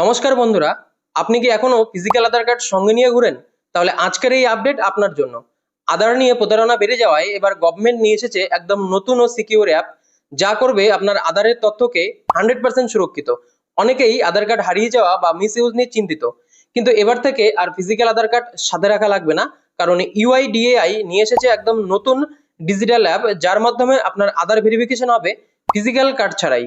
নমস্কার বন্ধুরা, আপনি কি এখনও ফিজিক্যাল আধার কার্ড সঙ্গে নিয়ে ঘুরেন? তাহলে আজকের এই আপডেট আপনার জন্য। আধার নিয়ে প্রতারণা বেড়ে যাওয়ায় এবার গভর্নমেন্ট নিয়ে এসেছে একদম নতুন ও সিকিউর অ্যাপ যা করবে আপনার আধারের তথ্যকে হান্ড্রেড পার্সেন্ট সুরক্ষিত। অনেকেই আধার কার্ড হারিয়ে যাওয়া বা মিস ইউজ নিয়ে চিন্তিত। কিন্তু এবার থেকে আর ফিজিক্যাল আধার কার্ড সাথে রাখা লাগবে না, কারণ ইউআইডিএআই নিয়ে এসেছে একদম নতুন ডিজিটাল অ্যাপ যার মাধ্যমে আপনার আধার ভেরিফিকেশন হবে ফিজিক্যাল কার্ড ছাড়াই।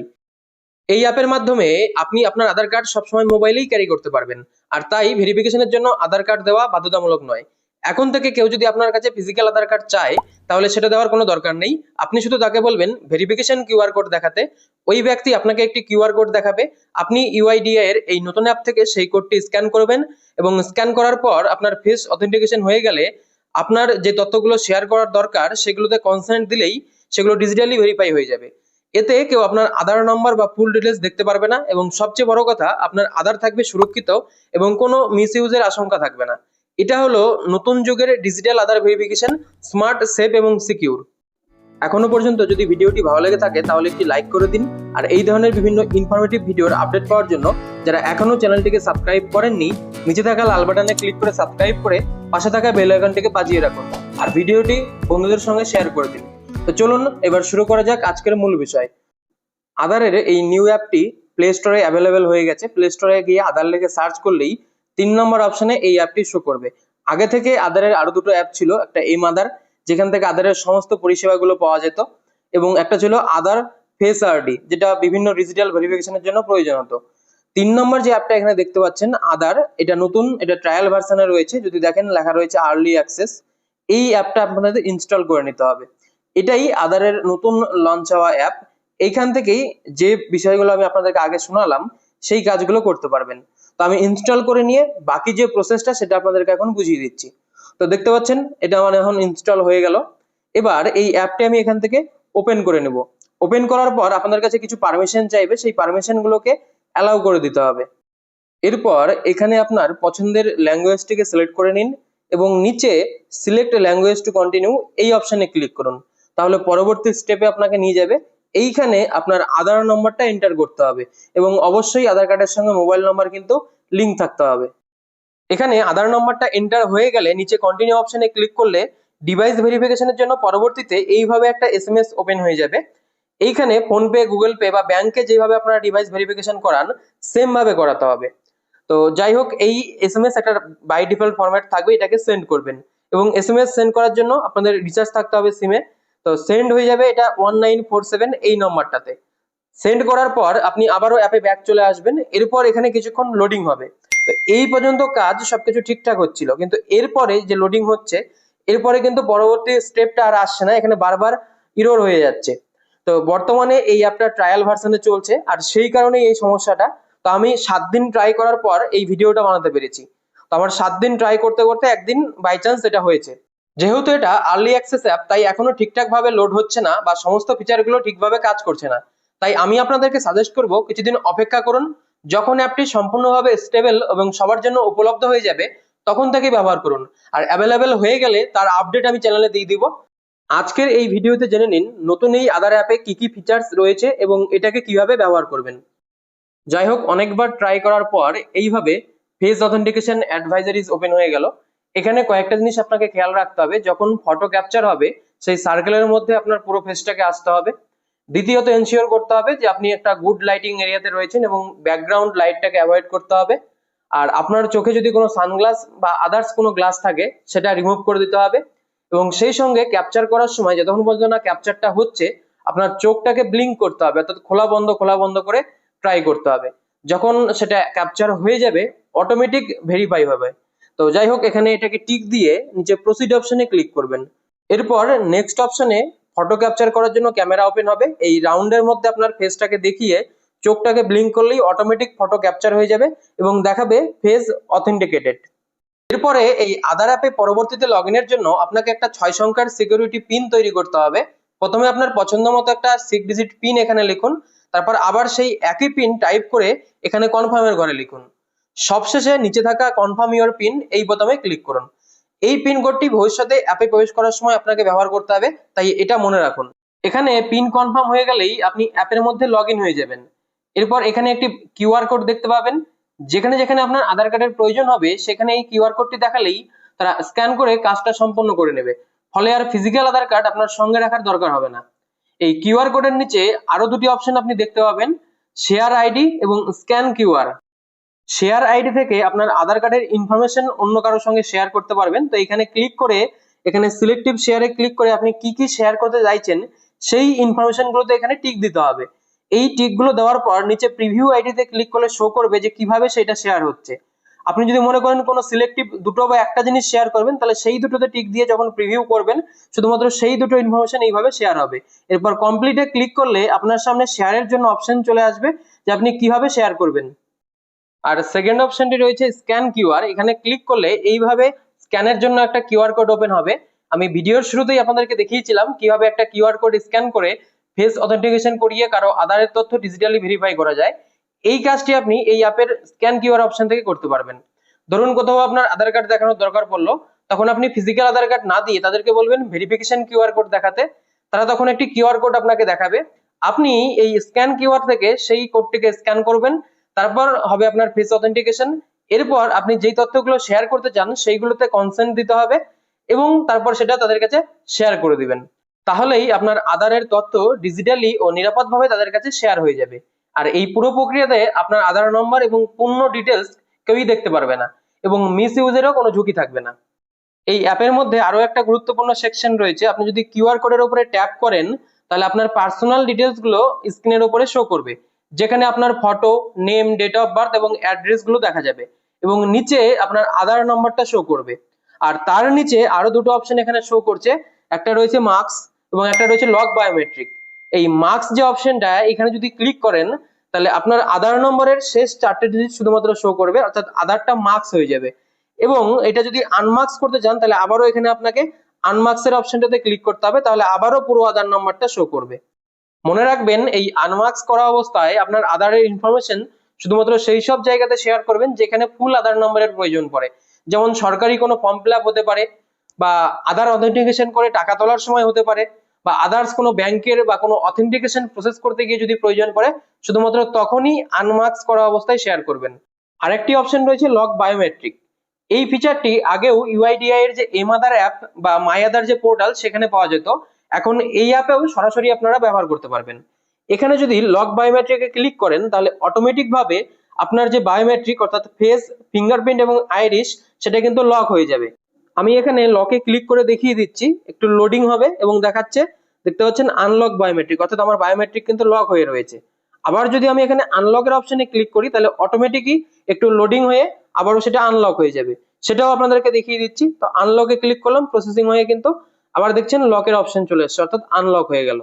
এই অ্যাপের মাধ্যমে আপনি আপনার আধার কার্ড সবসময় মোবাইলেই ক্যারি করতে পারবেন। আর তাই ভেরিফিকেশনের জন্য আধার কার্ড দেওয়া বাধ্যতামূলক নয়। এখন থেকে কেউ যদি আপনার কাছে ফিজিক্যাল আধার কার্ড চায়, তাহলে সেটা দেওয়ার কোনো দরকার নেই। আপনি শুধু তাকে বলবেন ভেরিফিকেশন কিউআর কোড দেখাতে। ওই ব্যক্তি আপনাকে একটি কিউআর কোড দেখাবে। আপনি ইউআইডিআই এর এই নতুন অ্যাপ থেকে সেই কোডটি স্ক্যান করবেন এবং স্ক্যান করার পর আপনার ফেস অথেন্টিকেশন হয়ে গেলে আপনার যে তথ্যগুলো শেয়ার করার দরকার, সেগুলোতে কনসেন্ট দিলেই সেগুলো ডিজিটালি ভেরিফাই হয়ে যাবে। এতে কেউ আপনার আধার নম্বর বা ফুল ডিটেলস দেখতে পারবে না এবং সবচেয়ে বড় কথা, আপনার আধার থাকবে সুরক্ষিত এবং কোনো মিস ইউজের আশঙ্কা থাকবে না। এটা হলো নতুন যুগের digital Aadhaar verification smart safe এবং সিকিউর এখনও পর্যন্ত যদি ভিডিওটি ভালো লেগে থাকে, তাহলে একটি লাইক করে দিন। আর এই ধরনের বিভিন্ন ইনফরমেটিভ ভিডিওর আপডেট পাওয়ার জন্য যারা এখনও চ্যানেলটিকে সাবস্ক্রাইব করেননি, নিচে থাকা লাল বাটনে ক্লিক করে সাবস্ক্রাইব করে পাশে থাকা বেল আইকনটিকে বাজিয়ে রাখুন। আর ভিডিওটি বন্ধুদের সঙ্গে শেয়ার করে দিন। তো চলুন এবার শুরু করা যাক আজকের মূল বিষয়। আধারের এই নিউ অ্যাপটি প্লে স্টোরে অ্যাভেলেবেল হয়ে গেছে। প্লে স্টোরে গিয়ে আধার লেগে সার্চ করলেই তিন নম্বর অপশনে এই অ্যাপটি শো করবে। আগে থেকে আধারের আরও দুটো অ্যাপ ছিল, একটা এম আধার, যেখান থেকে আধারের সমস্ত পরিষেবাগুলো পাওয়া যেত, এবং একটা ছিল আধার ফেস আরডি যেটা বিভিন্ন ডিজিটাল ভেরিফিকেশনের জন্য প্রয়োজন হতো। তিন নম্বর যে অ্যাপটা এখানে দেখতে পাচ্ছেন, আধার, এটা নতুন, এটা ট্রায়াল ভার্সনে রয়েছে। যদি দেখেন, লেখা রয়েছে আর্লি অ্যাক্সেস এই অ্যাপটা আপনাদের ইনস্টল করে নিতে হবে। এটাই আধারের নতুন লঞ্চ হওয়া অ্যাপ এইখান থেকেই যে বিষয়গুলো আমি আপনাদেরকে আগে শোনালাম, সেই কাজগুলো করতে পারবেন। তো আমি ইনস্টল করে নিয়ে বাকি যে প্রসেসটা সেটা আপনাদেরকে এখন বুঝিয়ে দিচ্ছি। তো দেখতে পাচ্ছেন, এটা আমার এখন ইনস্টল হয়ে গেল। এবার এই অ্যাপটি আমি এখান থেকে ওপেন করে নেব। ওপেন করার পর আপনাদের কাছে কিছু পারমিশন চাইবে, সেই পারমিশনগুলোকে অ্যালাউ করে দিতে হবে। এরপর এখানে আপনার পছন্দের ল্যাঙ্গুয়েজটিকে সিলেক্ট করে নিন এবং নিচে সিলেক্ট ল্যাঙ্গুয়েজ টু কন্টিনিউ এই অপশানে ক্লিক করুন। তাহলে পরবর্তী স্টেপে আপনাকে নিয়ে যাবে। এইখানে আপনার আধার নম্বরটা এন্টার করতে হবে এবং অবশ্যই আধার কার্ডের সঙ্গে মোবাইল নম্বর কিন্তু লিঙ্ক থাকতে হবে। এখানে আধার নম্বরটা এন্টার হয়ে গেলে নিচে কন্টিনিউ অপশনে ক্লিক করলে ডিভাইস ভেরিফিকেশনের জন্য পরবর্তীতে এইভাবে একটা এসএমএস ওপেন হয়ে যাবে। এইখানে ফোনপে গুগল পে বা ব্যাংকে যেভাবে আপনারা ডিভাইস ভেরিফিকেশন করান সেম ভাবে করাতে হবে। তো যাই হোক, এই এস এম এস একটা বাই ডিফল্ট ফরম্যাট থাকবে, এটাকে সেন্ড করবেন। এবং এস এম এস সেন্ড করার জন্য আপনাদের রিচার্জ থাকতে হবে সিমে তো সেন্ড হয়ে যাবে এটা ওয়ান এই নম্বরটাতে সেন্ড করার পর আপনি আবারও অ্যাপে ব্যাক চলে আসবেন। এরপর এখানে কিছুক্ষণ লোডিং হবে। তো এই পর্যন্ত কাজ সবকিছু ঠিকঠাক হচ্ছিল। কিন্তু এরপরে যে লোডিং হচ্ছে, এরপরে কিন্তু পরবর্তী স্টেপটা আর আসছে না। এখানে বারবার ইরোর হয়ে যাচ্ছে। তো বর্তমানে এই অ্যাপটা ট্রায়াল ভার্সনে চলছে। আর সেই কারণে এই সমস্যাটা। তো আমি সাত দিন ট্রাই করার পর এই ভিডিওটা বানাতে পেরেছি। তো আমার সাত দিন ট্রাই করতে করতে একদিন বাই চান্স এটা হয়েছে। যেহেতু এটা আর্লি অ্যাক্সেস অ্যাপ তাই এখনও ঠিকঠাক ভাবে লোড হচ্ছে না বা সমস্ত ফিচারগুলো ঠিকভাবে কাজ করছে না। তাই আমি আপনাদেরকে সাজেস্ট করব, কিছুদিন অপেক্ষা করুন, যখন অ্যাপটি সম্পূর্ণভাবে স্টেবল এবং সবার জন্য উপলব্ধ হয়ে যাবে, তখন থেকে ব্যবহার করুন। আর অ্যাভেলেবেল হয়ে গেলে তার আপডেট আমি চ্যানেলে দিয়ে দিব। আজকের এই ভিডিওতে জেনে নিন, নতুন এই আধার অ্যাপে কি কি ফিচার্স রয়েছে এবং এটাকে কীভাবে ব্যবহার করবেন। যাই হোক, অনেকবার ট্রাই করার পর এইভাবে ফেস অথেন্টিকেশন অ্যাডভাইজারিজ ওপেন হয়ে গেল। এখানে কয়েকটা জিনিস আপনাকে খেয়াল রাখতে হবে। যখন ফটো ক্যাপচার হবে, সেই সার্কেলের মধ্যে আপনার পুরো ফেসটাকে আসতে হবে। দ্বিতীয়ত এনশিওর করতে হবে যে আপনি একটা গুড লাইটিং এরিয়াতে রয়েছেন এবং ব্যাকগ্রাউন্ড লাইটটাকে অ্যাভয়েড করতে হবে। আর আপনার চোখে যদি কোনো সানগ্লাস বা আদার্স কোনো গ্লাস থাকে, সেটা রিমুভ করে দিতে হবে। এবং সেই সঙ্গে ক্যাপচার করার সময় যতক্ষণ পর্যন্ত না ক্যাপচারটা হচ্ছে, আপনার চোখটাকে ব্লিঙ্ক করতে হবে, অর্থাৎ খোলা বন্ধ খোলা বন্ধ করে ট্রাই করতে হবে। যখন সেটা ক্যাপচার হয়ে যাবে অটোমেটিক ভেরিফাই হবে। তো যাই হোক এখানে এটাকে টিক দিয়ে নিচে প্রসিড অপশনে ক্লিক করবেন। এরপর নেক্সট অপশনে ফটো ক্যাপচার করার জন্য ক্যামেরা ওপেন হবে। এই রাউন্ডের মধ্যে আপনার ফেসটাকে দেখিয়ে চোখটাকে ব্লিঙ্ক করলেই অটোমেটিক ফটো ক্যাপচার হয়ে যাবে এবং দেখাবে ফেস অথেন্টিকেটেড এরপরে এই আধার অ্যাপে পরবর্তীতে লগ জন্য আপনাকে একটা ছয় সংখ্যার সিকিউরিটি পিন তৈরি করতে হবে। প্রথমে আপনার পছন্দ মতো একটা সিক্স ডিজিট পিন এখানে লিখুন, তারপর আবার সেই একই পিন টাইপ করে এখানে কনফার্মের ঘরে লিখুন। সবশেষে নিচে থাকা কনফার্ম ইওর পিন এই বোতামে ক্লিক করুন। এই পিন কোডটি ভবিষ্যতে অ্যাপে প্রবেশ করার সময় আপনাকে ব্যবহার করতে হবে, তাই এটা মনে রাখুন। এখানে পিন কনফার্ম হয়ে গেলেই আপনি অ্যাপের মধ্যে লগ হয়ে যাবেন। এরপর এখানে একটি কিউআর কোড দেখতে পাবেন। যেখানে যেখানে আপনার আধার কার্ডের প্রয়োজন হবে, সেখানে এই কিউআর কোডটি দেখালেই তারা স্ক্যান করে কাজটা সম্পন্ন করে নেবে। ফলে আর ফিজিক্যাল আধার কার্ড আপনার সঙ্গে রাখার দরকার হবে না। এই কিউআর কোডের নিচে আরও দুটি অপশন আপনি দেখতে পাবেন শেয়ার আইডি এবং স্ক্যান কিউআর শেয়ার আইডি থেকে আপনার আধার কার্ডের ইনফরমেশন অন্য কারোর সঙ্গে শেয়ার করতে পারবেন। তো এখানে ক্লিক করে, এখানে সিলেক্টিভ শেয়ারে ক্লিক করে আপনি কি কি শেয়ার করতে চাইছেন, সেই ইনফরমেশন গুলোতে এখানে টিক দিতে হবে। এই টিকগুলো দেওয়ার পর নিচে প্রিভিউ আইডিতে ক্লিক করলে শো করবে যে কীভাবে সেটা শেয়ার হচ্ছে। আপনি যদি মনে করেন কোনো সিলেক্টিভ দুটো বা একটা জিনিস শেয়ার করবেন, তাহলে সেই দুটোতে টিক দিয়ে যখন প্রিভিউ করবেন, শুধুমাত্র সেই দুটো ইনফরমেশন এইভাবে শেয়ার হবে। এরপর কমপ্লিটে ক্লিক করলে আপনার সামনে শেয়ারের জন্য অপশন চলে আসবে যে আপনি কীভাবে শেয়ার করবেন। আর সেকেন্ড অপশনটি রয়েছে স্ক্যান কিউআর এখানে ক্লিক করলে এইভাবে স্ক্যানের জন্য একটা কিউআর কোড ওপেন হবে। আমি ভিডিওর শুরুতেই আপনাদেরকে দেখিয়েছিলাম কীভাবে একটা কিউআর কোড স্ক্যান করে ফেস অথেন্টিকেশন করিয়ে কারও আধারের তথ্য ডিজিটালি ভেরিফাই করা যায়। এই কাজটি আপনি এই অ্যাপের স্ক্যান কিউআর অপশন থেকে করতে পারবেন। ধরুন কোথাও আপনার আধার কার্ড দেখানোর দরকার পড়ল, তখন আপনি ফিজিক্যাল আধার কার্ড না দিয়ে তাদেরকে বলবেন ভেরিফিকেশন কিউআর কোড দেখাতে। তারা তখন একটি কিউআর কোড আপনাকে দেখাবে। আপনি এই স্ক্যান কিউআর থেকে সেই কোডটিকে স্ক্যান করবেন। তারপর হবে আপনার ফেস অথেন্টিকেশন এরপর আপনি যেই তথ্যগুলো শেয়ার করতে চান, সেইগুলোতে কনসেন্ট দিতে হবে এবং তারপর সেটা তাদের কাছে শেয়ার করে দিবেন। তাহলেই আপনার আধারের তথ্য ডিজিটালি ও নিরাপদভাবে তাদের কাছে শেয়ার হয়ে যাবে। আর এই পুরো প্রক্রিয়াতে আপনার আধার নম্বর এবং পূর্ণ ডিটেলস কেউই দেখতে পারবে না এবং মিস ইউজেরও কোনো ঝুঁকি থাকবে না। এই অ্যাপের মধ্যে আরও একটা গুরুত্বপূর্ণ সেকশন রয়েছে। আপনি যদি কিউআর কোডের উপরে ট্যাপ করেন, তাহলে আপনার পার্সোনাল ডিটেলসগুলো স্ক্রিনের উপরে শো করবে। যেখানে আপনার photo name date of birth এবং অ্যাড্রেসগুলো দেখা যাবে এবং নিচে আপনার আধার নম্বরটা শো করবে। আর তার নিচে আরও দুটো অপশন এখানে শো করছে, একটা রয়েছে মার্কস এবং একটা রয়েছে লক বায়োমেট্রিক এই মার্কস যে অপশনটা এখানে যদি ক্লিক করেন, তাহলে আপনার আধার নম্বরের শেষ চারটে ডিজিট শুধুমাত্র শো করবে, অর্থাৎ আধারটা মার্কস হয়ে যাবে। এবং এটা যদি আনমার্কস করতে চান, তাহলে আবারও এখানে আপনাকে আনমার্কস এর অপশনটাতে ক্লিক করতে হবে, তাহলে আবারও পুরো আধার নম্বরটা শো করবে। মনে রাখবেন, এই আনমার্কস করা অবস্থায় আপনার আধারের ইনফরমেশন শুধুমাত্র সেই সব জায়গাতে শেয়ার করবেন যেখানে ফুল আধার নম্বরের প্রয়োজন পড়ে। যেমন সরকারি কোনো ফর্ম ফিল হতে পারে বা আধার অথেন্টিকেশন করে টাকা তোলার সময় হতে পারে বা আদার্স কোনো ব্যাংকের বা কোনো অথেন্টিকেশন প্রসেস করতে গিয়ে যদি প্রয়োজন পড়ে, শুধুমাত্র তখনই আনমার্কস করা অবস্থায় শেয়ার করবেন। আরেকটি অপশন রয়েছে লক বায়োমেট্রিক এই ফিচারটি আগেও ইউআইডিআই এর যে এম আধার অ্যাপ বা মাই আধার যে পোর্টাল সেখানে পাওয়া যেত। এখন এই অ্যাপেও সরাসরি আপনারা ব্যবহার করতে পারবেন। এখানে যদি লক বায়োমেট্রিকে ক্লিক করেন, তাহলে অটোমেটিক ভাবে আপনার যে বায়োমেট্রিক অর্থাৎ ফেস ফিঙ্গারপ্রিন্ট এবং আইরিশ সেটা কিন্তু লক হয়ে যাবে। আমি এখানে লকে ক্লিক করে দেখিয়ে দিচ্ছি। একটু লোডিং হবে এবং দেখাচ্ছে, দেখতে পাচ্ছেন আনলক বায়োমেট্রিক অর্থাৎ আমার বায়োমেট্রিক কিন্তু লক হয়ে রয়েছে। আবার যদি আমি এখানে আনলকের অপশনে ক্লিক করি, তাহলে অটোমেটিকই একটু লোডিং হয়ে আবারও সেটা আনলক হয়ে যাবে। সেটাও আপনাদেরকে দেখিয়ে দিচ্ছি। তো আনলকে ক্লিক করলাম প্রসেসিং হয়ে কিন্তু আবার দেখছেন লকের অপশন চলে এসছে, অর্থাৎ আনলক হয়ে গেল।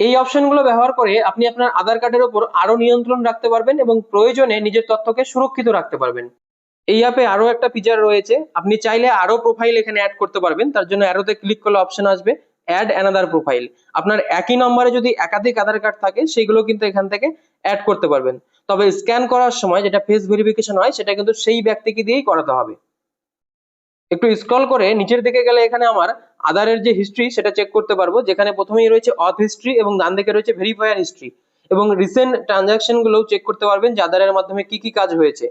এই অপশনগুলো ব্যবহার করে আপনি আপনার আধার কার্ডের উপর আরও নিয়ন্ত্রণ রাখতে পারবেন এবং প্রয়োজনে নিজের তথ্যকে সুরক্ষিত রাখতে পারবেন। এই অ্যাপে আরও একটা ফিচার রয়েছে, আপনি চাইলে আরও প্রোফাইল এখানে অ্যাড করতে পারবেন, তার জন্য অ্যারোতে ক্লিক করলে অপশন আসবে অ্যাড অ্যানাদার প্রোফাইল আপনার একই নম্বরে যদি একাধিক আধার কার্ড থাকে, সেগুলো কিন্তু এখান থেকে অ্যাড করতে পারবেন। তবে স্ক্যান করার সময় যেটা ফেস ভেরিফিকেশন হয়, সেটা কিন্তু সেই ব্যক্তিকে দিয়েই করাতে হবে। একটু স্ক্রল করে নিচের দিকে গেলে এখানে আমার আধারের যে হিস্ট্রি সেটা চেক করতে পারব। যেখানে প্রথমেই রয়েছে অথ হিস্ট্রি এবং ডান দিকে রয়েছে ভেরিফায়ার হিস্ট্রি এবং রিসেন্ট ট্রানজাকশন গুলোও চেক করতে পারবেন যে আধারের মাধ্যমে কি কি কাজ হয়েছে।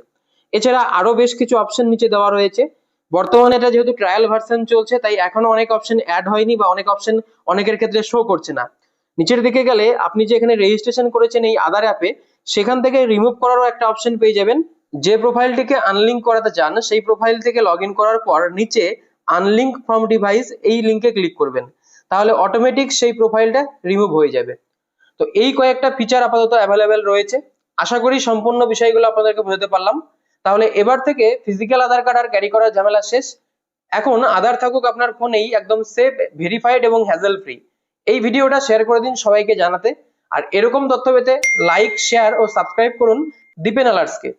এছাড়া আরও বেশ কিছু অপশন নিচে দেওয়া রয়েছে। বর্তমানে এটা যেহেতু ট্রায়াল ভার্সন চলছে, তাই এখনও অনেক অপশন অ্যাড হয়নি বা অনেক অপশন অনেকের ক্ষেত্রে শো করছে না। নিচের দিকে গেলে আপনি যে এখানে রেজিস্ট্রেশন করেছেন এই আধার অ্যাপে সেখান থেকে রিমুভ করারও একটা অপশন পেয়ে যাবেন। যে প্রোফাইলটিকে আনলিঙ্ক করাতে চান, সেই প্রোফাইল থেকে লগ করার পর নিচে আনলিঙ্ক ফ্রম ডিভাইস এই লিঙ্কে ক্লিক করবেন। তাহলে অটোমেটিক সেই প্রোফাইলটা রিমুভ হয়ে যাবে। তো এই কয়েকটা ফিচার আপাতত অ্যাভেলেবেল রয়েছে। আশা করি সম্পূর্ণ বিষয়গুলো আপনাদেরকে বোঝাতে পারলাম। তাহলে এবার থেকে ফিজিক্যাল আধার কার্ড আর ক্যারি করার ঝামেলা শেষ। এখন আধার থাকুক আপনার ফোনেই একদম সেফ ভেরিফাইড এবং হ্যাজেল ফ্রি এই ভিডিওটা শেয়ার করে দিন সবাইকে জানাতে। আর এরকম তথ্য পেতে লাইক শেয়ার ও সাবস্ক্রাইব করুন দীপেন আলার্সকে